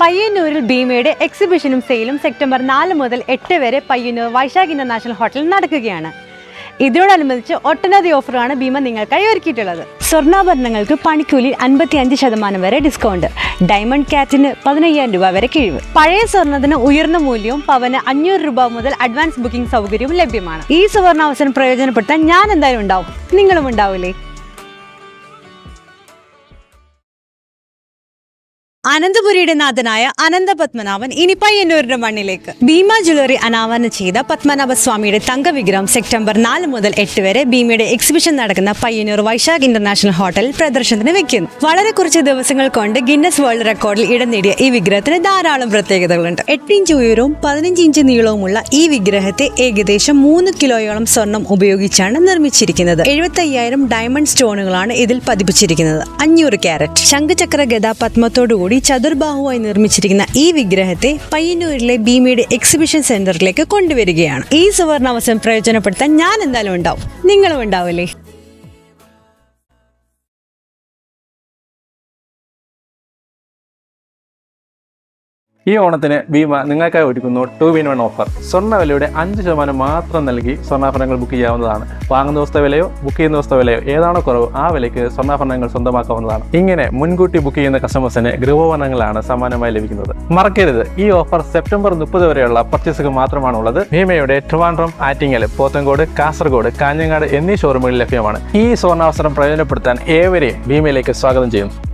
പയ്യന്നൂരിൽ ഭീമയുടെ എക്സിബിഷനും സെയിലും സെപ്റ്റംബർ നാല് മുതൽ എട്ട് വരെ പയ്യന്നൂർ വൈശാഖ് ഇന്റർനാഷണൽ ഹോട്ടലിൽ നടക്കുകയാണ്. ഇതിനോടനുബന്ധിച്ച് ഒട്ടനവധി ഓഫറാണ് ഭീമ നിങ്ങൾക്കായി ഒരുക്കിയിട്ടുള്ളത്. സ്വർണാഭരണങ്ങൾക്ക് പണിക്കൂലി അൻപത്തി അഞ്ച് ശതമാനം വരെ ഡിസ്കൗണ്ട് ഡയമണ്ട് കാറ്റിന് പതിനയ്യായിരം രൂപ വരെ കിഴിവ്. പഴയ സ്വർണത്തിന് ഉയർന്ന മൂല്യവും പവന് അഞ്ഞൂറ് രൂപ മുതൽ അഡ്വാൻസ് ബുക്കിംഗ് സൗകര്യവും ലഭ്യമാണ്. ഈ സുവർണാവസരം പ്രയോജനപ്പെടുത്താൻ ഞാൻ എന്തായാലും ഉണ്ടാവും. നിങ്ങളും ഉണ്ടാവില്ലേ അനന്തപുരിയുടെ നാഥനായ അനന്ത പത്മനാഭൻ ഇനി പയ്യന്നൂരിന്റെ മണ്ണിലേക്ക്. ഭീമ ജ്വല്ലറി അനാവരണം ചെയ്ത പത്മനാഭ സ്വാമിയുടെ തങ്കവിഗ്രഹം സെപ്റ്റംബർ നാല് മുതൽ എട്ട് വരെ ഭീമയുടെ എക്സിബിഷൻ നടക്കുന്ന പയ്യന്നൂർ വൈശാഖ് ഇന്റർനാഷണൽ ഹോട്ടൽ പ്രദർശനത്തിന് വെക്കുന്നു. വളരെ കുറച്ച് ദിവസങ്ങൾ കൊണ്ട് ഗിന്നസ് വേൾഡ് റെക്കോർഡിൽ ഇടം നേടിയ ഈ വിഗ്രഹത്തിന് ധാരാളം പ്രത്യേകതകളുണ്ട്. എട്ട് ഇഞ്ച് ഉയരവും പതിനഞ്ച് ഇഞ്ച് നീളവുമുള്ള ഈ വിഗ്രഹത്തെ ഏകദേശം മൂന്ന് കിലോയോളം സ്വർണം ഉപയോഗിച്ചാണ് നിർമ്മിച്ചിരിക്കുന്നത്. എഴുപത്തി ഡയമണ്ട് സ്റ്റോണുകളാണ് ഇതിൽ പതിപ്പിച്ചിരിക്കുന്നത്. അഞ്ഞൂറ് ക്യാരറ്റ് ശംഖചക്ര ഗത പത്മത്തോടുകൂടി ചതുർബാഹുവായി നിർമ്മിച്ചിരിക്കുന്ന ഈ വിഗ്രഹത്തെ പയ്യന്നൂരിലെ ഭീമയുടെ എക്സിബിഷൻ സെന്ററിലേക്ക് കൊണ്ടുവരികയാണ്. ഈ സുവർണാവസരം പ്രയോജനപ്പെടുത്താൻ ഞാൻ എന്തായാലും ഉണ്ടാവും. നിങ്ങളും ഉണ്ടാവില്ലേ? ഈ ഓണത്തിന് ഭീമ നിങ്ങൾക്കായി ഒരുക്കുന്നു ടു വിൻ വൺ ഓഫർ സ്വർണ വിലയുടെ അഞ്ച് ശതമാനം മാത്രം നൽകി സ്വർണാഭരണങ്ങൾ ബുക്ക് ചെയ്യാവുന്നതാണ്. വാങ്ങുന്ന ദിവസത്തെ വിലയോ ബുക്ക് ചെയ്യുന്ന ദിവസത്തെ വിലയോ ഏതാണോ കുറവ് ആ വിലയ്ക്ക് സ്വർണാഭരണങ്ങൾ സ്വന്തമാക്കാവുന്നതാണ്. ഇങ്ങനെ മുൻകൂട്ടി ബുക്ക് ചെയ്യുന്ന കസ്റ്റമേഴ്സിന് ഗൃഹോപകരണങ്ങളാണ് സമ്മാനമായി ലഭിക്കുന്നത്. മറക്കരുത് ഈ ഓഫർ സെപ്റ്റംബർ മുപ്പത് വരെയുള്ള പർച്ചേസുകൾ മാത്രമാണുള്ളത്. ഭീമയുടെ ട്രിവാൻഡ്രം ആറ്റിങ്ങൽ പോത്തങ്കോട് കാസർഗോഡ് കാഞ്ഞങ്ങാട് എന്നീ ഷോറൂമുകളിൽ ലഭ്യമാണ്. ഈ സ്വർണാവസരം പ്രയോജനപ്പെടുത്താൻ ഏവരെയും ഭീമയിലേക്ക് സ്വാഗതം ചെയ്യുന്നു.